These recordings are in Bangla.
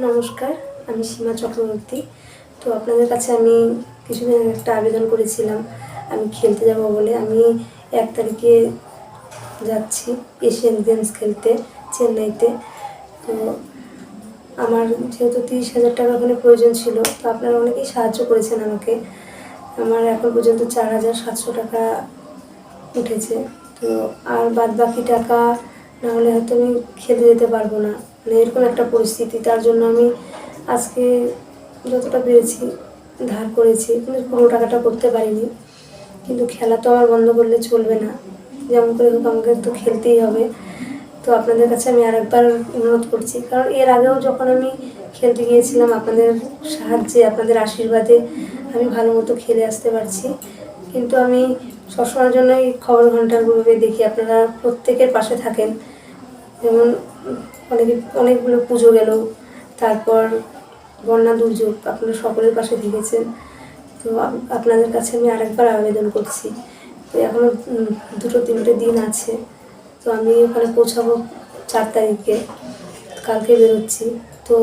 নমস্কার, আমি সীমা চক্রবর্তী। তো আপনাদের কাছে আমি কিছুদিন একটা আবেদন করেছিলাম, আমি খেলতে যাব বলে। আমি এক তারিখে যাচ্ছি এশিয়ান গেমস খেলতে, চেন্নাইতে। তো আমার যেহেতু তিরিশ হাজার টাকা ওখানে প্রয়োজন ছিল, তো আপনারা অনেকেই সাহায্য করেছেন আমাকে। আমার এখন পর্যন্ত চার হাজার সাতশো টাকা উঠেছে। তো আর বাদ বাকি টাকা না হলে হয়তো আমি খেতে যেতে পারব না। মানে এরকম একটা পরিস্থিতি, তার জন্য আমি আজকে যতটা পেরেছি ধার করেছি, কিন্তু পুরো টাকাটা করতে পারিনি। কিন্তু খেলা তো আমার বন্ধ করলে চলবে না। যেমন করে হোক, আমাকে তো খেলতেই হবে। তো আপনাদের কাছে আমি আরেকবার অনুরোধ করছি, কারণ এর আগেও যখন আমি খেলতে গিয়েছিলাম, আপনাদের সাহায্যে, আপনাদের আশীর্বাদে আমি ভালো মতো খেলে আসতে পারছি। কিন্তু আমি সবসময়ের জন্য এই খবর ঘন্টাগুলোকে দেখি, আপনারা প্রত্যেকের পাশে থাকেন। যেমন অনেকে, অনেকগুলো পুজো গেল, তারপর বন্যা দুর্যোগ, আপনারা সকলের পাশে থেকেছেন তো আপনাদের কাছে আমি আরেকবার আবেদন করছি। তো এখনও দুটো তিনটে দিন আছে। তো আমি ওখানে পৌঁছাবো চার তারিখে, কালকে বেরোচ্ছি। তো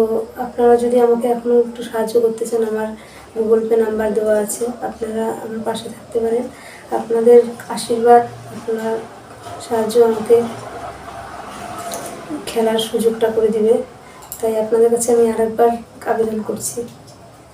আপনারা যদি আমাকে এখনও একটু সাহায্য করতে চান, আমার গুগল পে নাম্বার দেওয়া আছে, আপনারা আমার পাশে থাকতে পারেন। আপনাদের আশীর্বাদ, আপনার সাহায্য আমাকে খেলার সুযোগটা করে দিবে। তাই আপনাদের কাছে আমি আরেকবার আবেদন করছি।